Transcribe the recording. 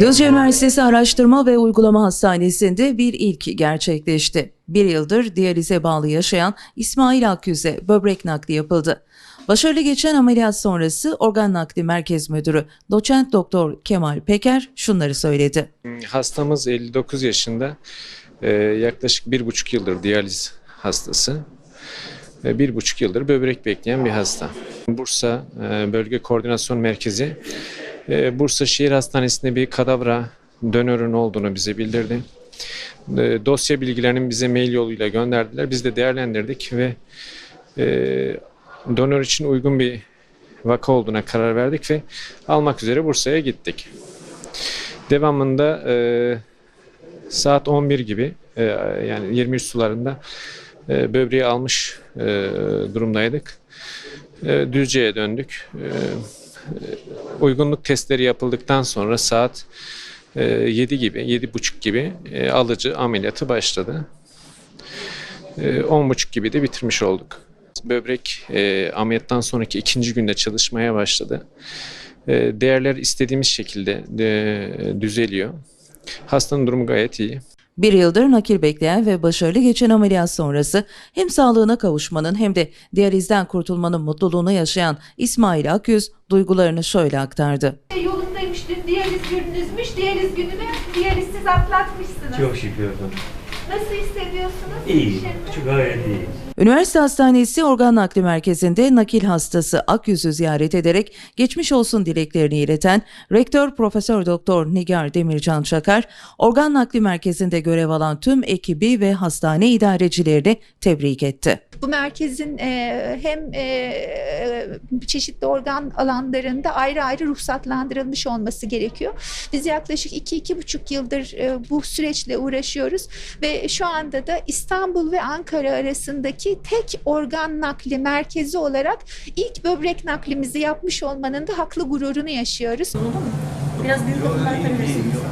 Düzce Üniversitesi Araştırma ve Uygulama Hastanesi'nde bir ilk gerçekleşti. Bir yıldır diyalize bağlı yaşayan İsmail Akyüz'e böbrek nakli yapıldı. Başarılı geçen ameliyat sonrası Organ Nakli Merkez Müdürü Doçent Doktor Kemal Peker şunları söyledi. Hastamız 59 yaşında. Ee, yaklaşık bir buçuk yıldır diyaliz hastası. Ve bir buçuk yıldır böbrek bekleyen bir hasta. Bursa e, Bölge Koordinasyon Merkezi e, Bursa Şehir Hastanesi'nde bir kadavra dönörün olduğunu bize bildirdi. E, dosya bilgilerinin bize mail yoluyla gönderdiler. Biz de değerlendirdik ve e, donör için uygun bir vaka olduğuna karar verdik ve almak üzere Bursa'ya gittik. Devamında e, saat 11 gibi e, yani 23 sularında böbreği almış e, durumdaydık. E, Düzce'ye döndük. Uygunluk testleri yapıldıktan sonra saat e, 7 gibi, 7.30 gibi e, alıcı ameliyatı başladı. E, 10.30 gibi de bitirmiş olduk. Böbrek e, ameliyattan sonraki ikinci günde çalışmaya başladı. E, değerler istediğimiz şekilde e, düzeliyor. Hastanın durumu gayet iyi. Bir yıldır nakil bekleyen ve başarılı geçen ameliyat sonrası hem sağlığına kavuşmanın hem de diyalizden kurtulmanın mutluluğunu yaşayan İsmail Akyüz duygularını şöyle aktardı. Yolundaymış dün diyaliz gününüzmüş. Diyaliz gününü diyalizsiz atlatmışsınız. Çok şükür. Nasıl hissediyorsunuz? İyi, Şimdi? çok gayet iyi. Üniversite Hastanesi Organ Nakli Merkezi'nde nakil hastası Akyüz'ü ziyaret ederek geçmiş olsun dileklerini ileten Rektör Profesör Doktor Nigar Demircan Çakar, Organ Nakli Merkezi'nde görev alan tüm ekibi ve hastane idarecilerini tebrik etti. Bu merkezin e, hem e, çeşitli organ alanlarında ayrı ayrı ruhsatlandırılmış olması gerekiyor. Biz yaklaşık 2-2,5 yıldır e, bu süreçle uğraşıyoruz ve şu anda da İstanbul ve Ankara arasındaki tek organ nakli merkezi olarak ilk böbrek naklimizi yapmış olmanın da haklı gururunu yaşıyoruz. Biraz büyük atabilirsiniz.